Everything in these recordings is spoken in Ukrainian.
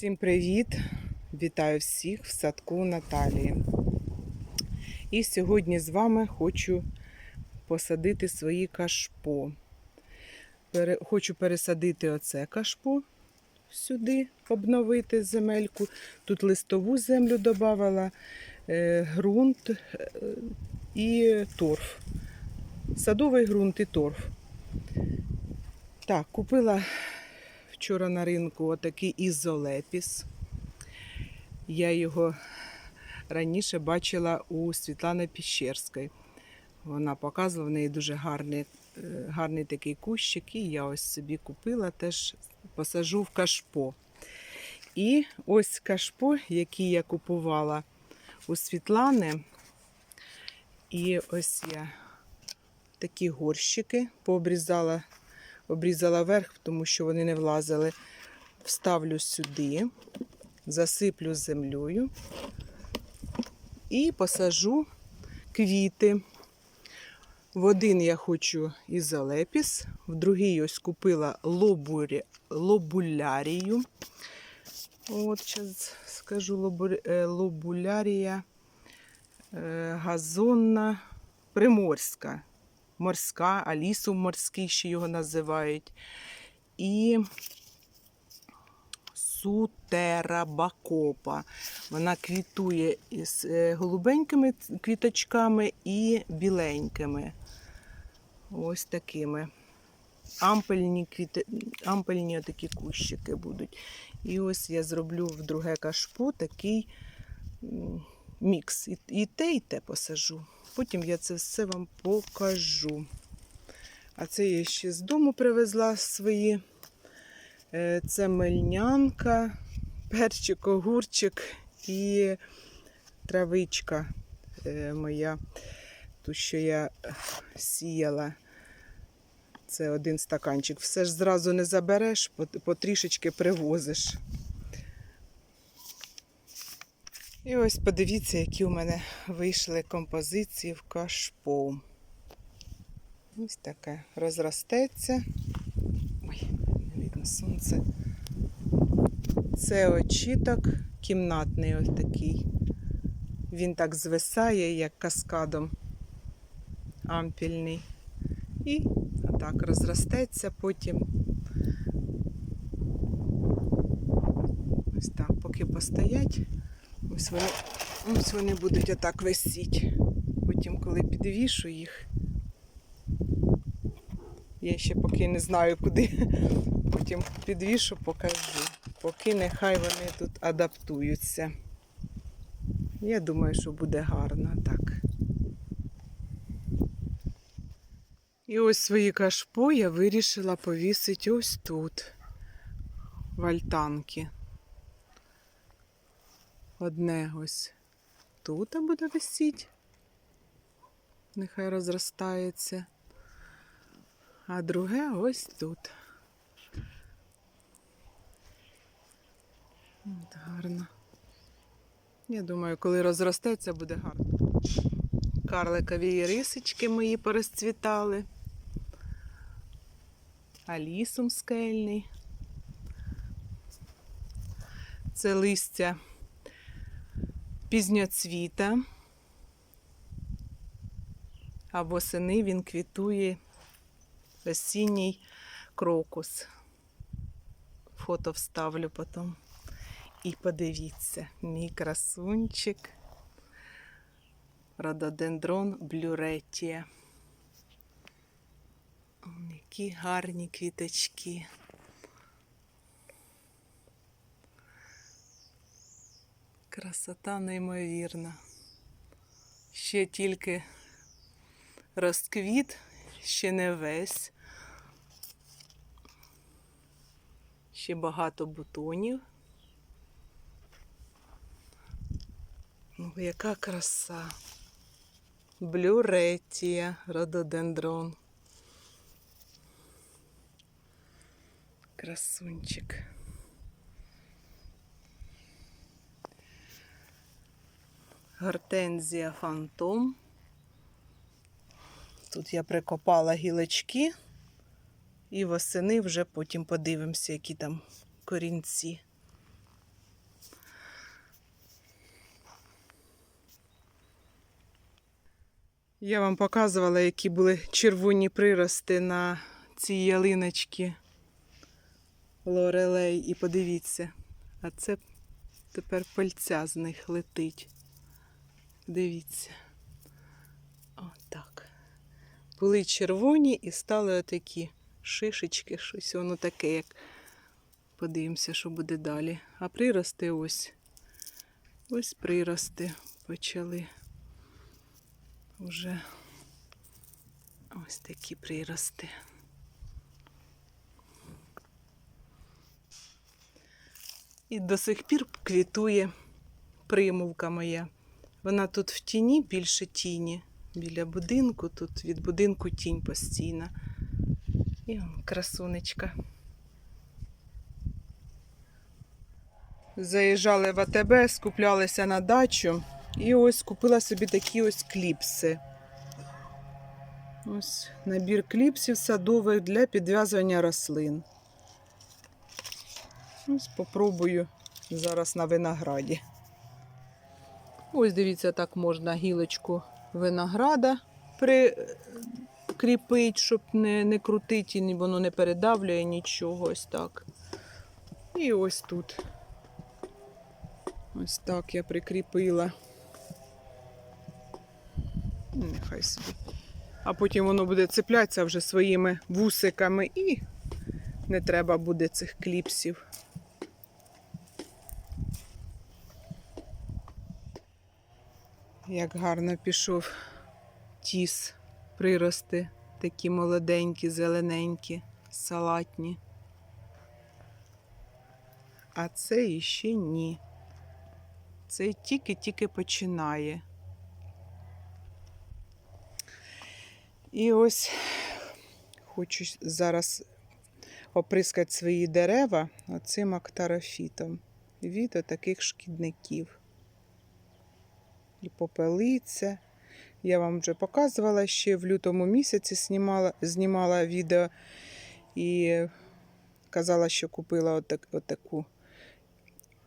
Всім привіт! Вітаю всіх в садку Наталії. І сьогодні з вами хочу посадити свої кашпо. Хочу пересадити оце кашпо сюди, обновити земельку. Тут листову землю додавала, ґрунт е, і торф. Садовий ґрунт і торф. Так, купила вчора на ринку отакий ізолепіс. Я його раніше бачила у Світлани Піщерської. Вона показувала в неї дуже гарний, е, гарний такий кущик, і я ось собі купила, теж посажу в кашпо. І ось кашпо, який я купувала у Світлани. І ось я такі горщики пообрізала обрізала верх, тому що вони не влазили. Вставлю сюди, засиплю землею і посажу квіти. В один я хочу ізолепіс, в другий ось купила лобурі, лобулярію. От зараз скажу е, лобулярія е, газонна приморська морська, алісу морський ще його називають. І сутерабакопа. Вона квітує із е, голубенькими квіточками і біленькими. Ось такими. Ампельні квіти, ампельні такі кущики будуть. І ось я зроблю в друге кашпо такий мікс. І те, і те посажу. Потім я це все вам покажу. А це я ще з дому привезла свої. Е, Це мельнянка, перчик, огурчик і травичка е, моя, ту, що я сіяла. Це один стаканчик. Все ж зразу не забереш, потрішечки привозиш. І ось подивіться, які у мене вийшли композиції в кашпо. Ось таке розростеться. Ой, не видно сонце. Це очіток кімнатний ось такий. Він так звисає, як каскадом ампільний. І отак розростеться потім. Ось так, поки постоять. Ось вони, ось вони будуть отак висіти. Потім, коли підвішу їх, я ще поки не знаю куди. Потім підвішу, покажу. Поки нехай вони тут адаптуються. Я думаю, що буде гарно так. І ось свої кашпо я вирішила повісити ось тут, в альтанки. Одне тут буде висіти. Нехай розростається. А друге ось тут. От гарно. Я думаю, коли розростеться, буде гарно. Карликові рисочки мої порозцвітали. Алісум скельний. Це листя пізньоцвіта. А восени він квітує осінній крокус. Фото вставлю потім. І подивіться, мій красунчик. Рододендрон блюретія. Які гарні квіточки. Красота неймовірна. Ще тільки розквіт, ще не весь. Ще багато бутонів. Ну, яка краса. Блюретія, рододендрон. Красунчик. гортензія фантом. Тут я прикопала гілочки і восени вже потім подивимося, які там корінці. Я вам показувала, які були червоні прирости на ці ялиночки лорелей. І подивіться, а це тепер пальця з них летить. Дивіться. Отак. Були червоні і стали отакі шишечки, щось воно таке, як подивимося, що буде далі. А прирости ось. Ось прирости почали. Уже ось такі прирости. І до сих пір квітує примулка моя. Вона тут в тіні, більше тіні. Біля будинку, тут від будинку тінь постійна. І красунечка. Заїжджали в АТБ, скуплялися на дачу. І ось купила собі такі ось кліпси. Ось набір кліпсів садових для підв'язування рослин. Ось попробую зараз на винограді. Ось дивіться, так можна гілочку винограда прикріпити, щоб не, не крутити, і воно не передавлює нічого. Ось так. І ось тут. Ось так я прикріпила. Ну, Нехай собі. А потім воно буде цеплятися вже своїми вусиками і не треба буде цих кліпсів. Як гарно пішов тіс, прирости, такі молоденькі, зелененькі, салатні. А це іще ні. Це тільки-тільки починає. І ось хочу зараз оприскати свої дерева оцим актарофітом від таких шкідників. І попелиця. Я вам вже показувала ще в лютому місяці знімала, знімала відео і казала, що купила отак, отаку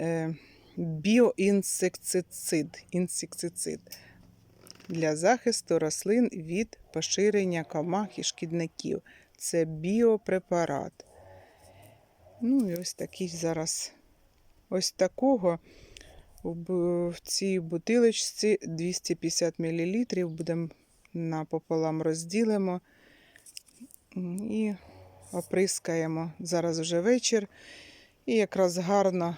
е, біоінсектицид інсектицид для захисту рослин від поширення комах і шкідників. Це біопрепарат. Ну і ось такий зараз ось такого в цій бутилочці 250 мл. Будемо напополам розділимо і оприскаємо. Зараз вже вечір. І якраз гарно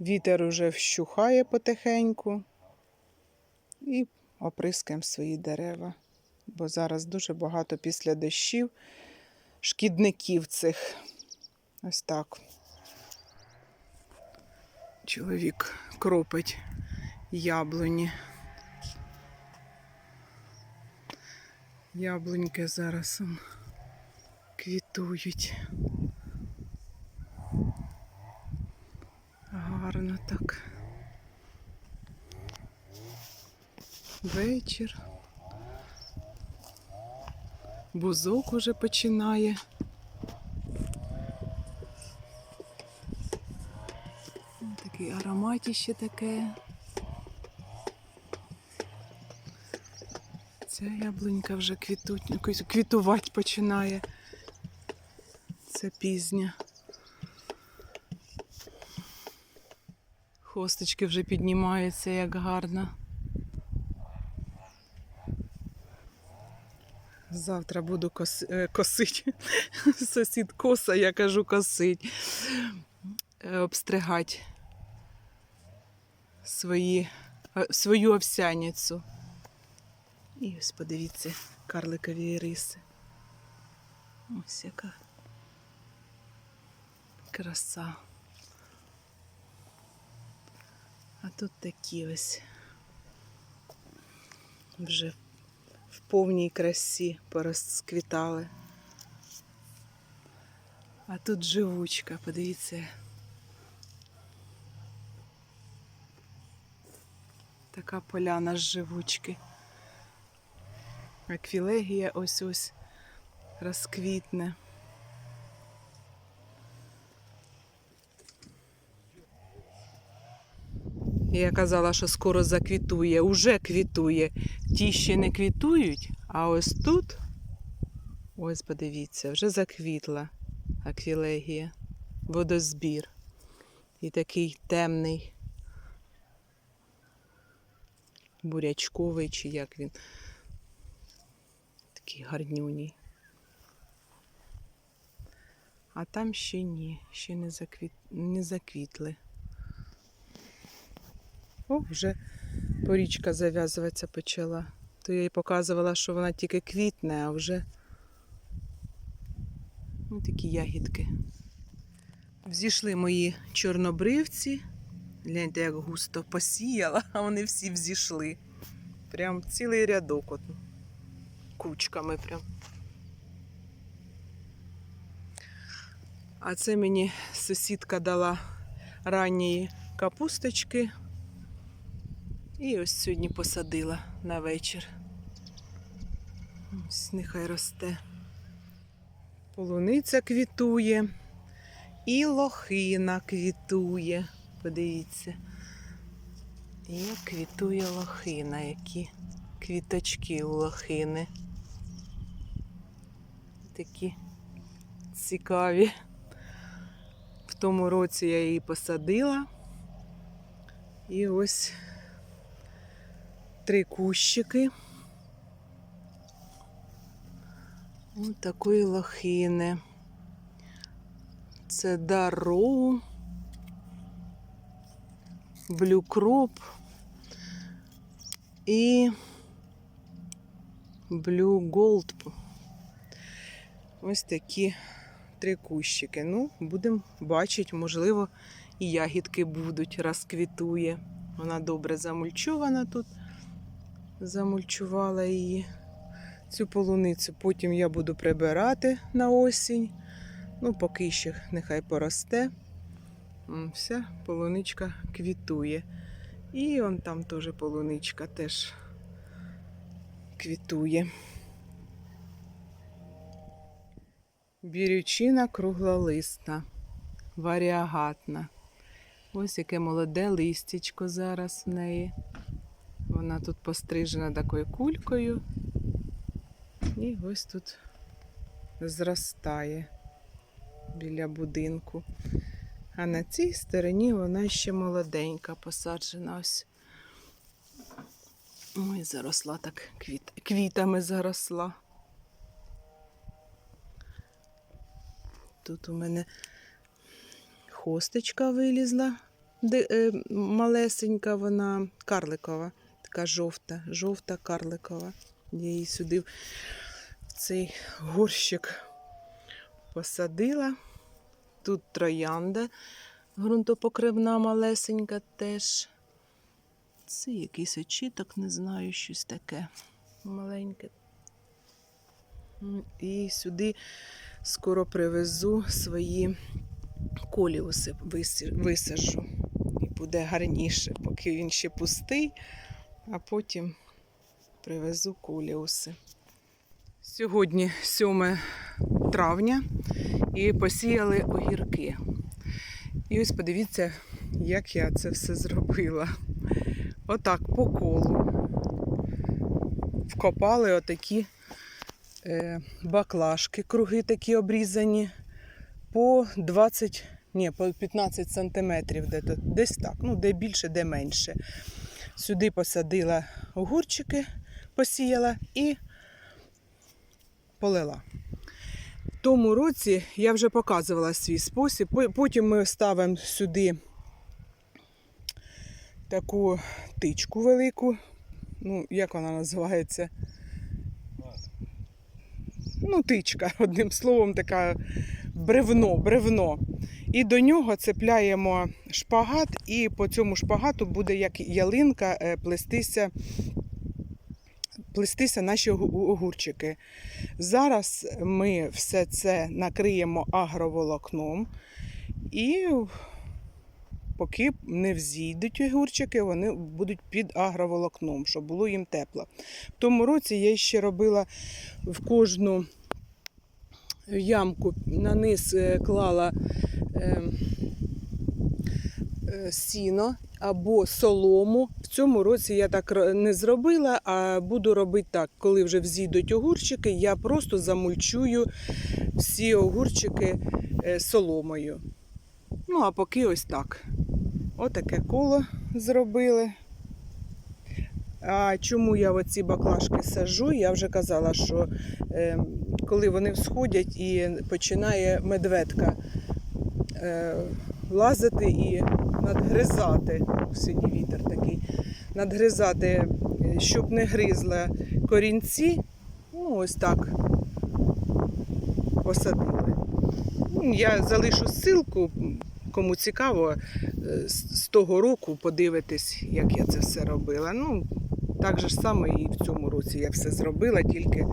вітер уже вщухає потихеньку. І оприскаємо свої дерева. Бо зараз дуже багато після дощів шкідників цих. Ось так. Чоловік кропить яблуні. Яблуньки зараз квітують. Гарно так. Вечір. Бузок уже починає. Такий ароматіще таке. Ця яблунька вже квітуть, якось квітувати починає. Це пізня. Хосточки вже піднімаються, як гарно. Завтра буду кос... е, косити. Сусід коса, я кажу косить. Е, Обстригати свої, свою овсяницю. І ось подивіться, карликові риси. Ось яка краса. А тут такі ось вже в повній красі порозквітали. А тут живучка, подивіться. Така поляна з живучки. Аквілегія ось ось розквітне. Я казала, що скоро заквітує, уже квітує. Ті ще не квітують, а ось тут, ось подивіться, вже заквітла аквілегія, водозбір. І такий темний, бурячковий, чи як він. Такий гарнюній. А там ще ні, ще не, заквіт... не заквітли. О, вже порічка зав'язуватися почала. То я їй показувала, що вона тільки квітне, а вже ну, такі ягідки. Взійшли мої чорнобривці. Гляньте, як густо посіяла, а вони всі взійшли. Прям цілий рядок от, кучками прям. А це мені сусідка дала ранньої капусточки. І ось сьогодні посадила на вечір. Ось нехай росте. Полуниця квітує. І лохина квітує. Подивіться. Як квітує лохина, які квіточки у лохини. Такі цікаві. В тому році я її посадила. І ось три кущики. Ось такої лохини. Це дароу, блюкроп і блю голд. Ось такі три кущики. Ну, будемо бачити, можливо, і ягідки будуть, розквітує. Вона добре замульчована тут. Замульчувала її цю полуницю. Потім я буду прибирати на осінь. Ну, поки ще нехай поросте. Вся полуничка квітує. І он там теж полуничка теж квітує. Бірючина круглолисна, варіагатна. Ось яке молоде листячко зараз в неї. Вона тут пострижена такою кулькою. І ось тут зростає біля будинку. А на цій стороні вона ще молоденька, посаджена ось. Ой, заросла так квіт... квітами заросла. Тут у мене хосточка вилізла, де, е, малесенька вона карликова, така жовта, жовта карликова. Я її сюди в цей горщик посадила. Тут троянда ґрунтопокривна малесенька теж. Це якийсь очіток, не знаю, щось таке маленьке. І сюди скоро привезу свої коліуси, висаджу. І буде гарніше, поки він ще пустий, а потім привезу коліуси. Сьогодні 7 травня і посіяли огірки. І ось подивіться, як я це все зробила. Отак по колу. Вкопали отакі е, баклажки, круги такі обрізані по 20, ні, по 15 сантиметрів, де то- десь так, ну де більше, де менше. Сюди посадила огурчики, посіяла і полила. Тому році я вже показувала свій спосіб. Потім ми ставимо сюди таку тичку велику. Ну, як вона називається? Ну, тичка, одним словом, така бревно, бревно. І до нього цепляємо шпагат, і по цьому шпагату буде як ялинка е, плестися, плестися наші огурчики. Зараз ми все це накриємо агроволокном і поки не взійдуть огурчики, вони будуть під агроволокном, щоб було їм тепло. В тому році я ще робила в кожну ямку на низ е, клала е, е, сіно або солому. Цьому році я так не зробила, а буду робити так, коли вже взійдуть огурчики, я просто замульчую всі огурчики е, соломою. Ну, а поки ось так. Отаке коло зробили. А чому я оці баклажки сажу? Я вже казала, що е, коли вони всходять і починає медведка е, лазити і надгризати. Такий. Надгризати, е, щоб не гризла корінці. Ну, ось так посадили. Ну, Я залишу ссылку, кому цікаво, е, з того року подивитись, як я це все робила. Ну, так же саме і в цьому році я все зробила, тільки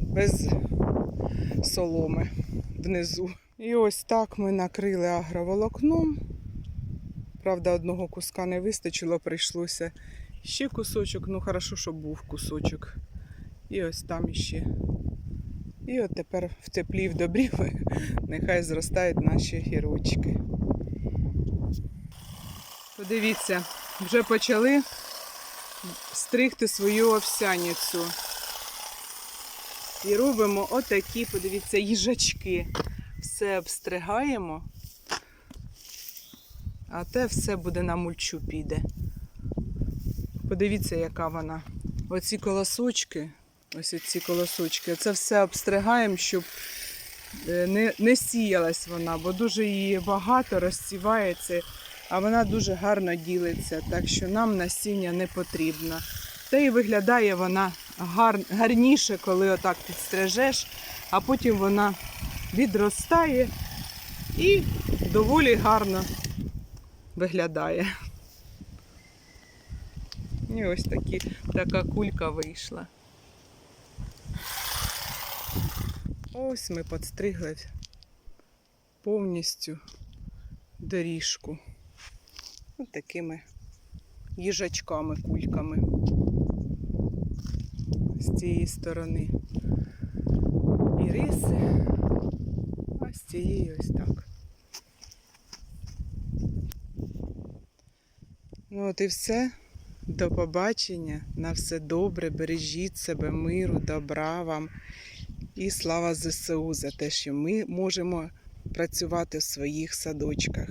без соломи внизу. І ось так ми накрили агроволокном. Правда, одного куска не вистачило, прийшлося ще кусочок. Ну, хорошо, що був кусочок. І ось там іще. І от тепер в теплі в добрі нехай зростають наші гірочки. Подивіться, вже почали стригти свою овсяницю. І робимо отакі, подивіться, їжачки. Все обстригаємо, а те все буде на мульчу піде. Подивіться, яка вона. Оці колосочки, ось ці колосочки, це все обстригаємо, щоб е, не, не сіялась вона, бо дуже її багато розсівається, а вона дуже гарно ділиться, так що нам насіння не потрібно. Та й виглядає вона гар, гарніше, коли отак підстрижеш, а потім вона відростає і доволі гарно виглядає. І ось такі, така кулька вийшла. Ось ми підстригли повністю доріжку. Ось такими їжачками, кульками з цієї сторони. І риси, а з цієї ось так. Ну от і все. До побачення. На все добре. Бережіть себе, миру, добра вам. І слава ЗСУ за те, що ми можемо працювати в своїх садочках.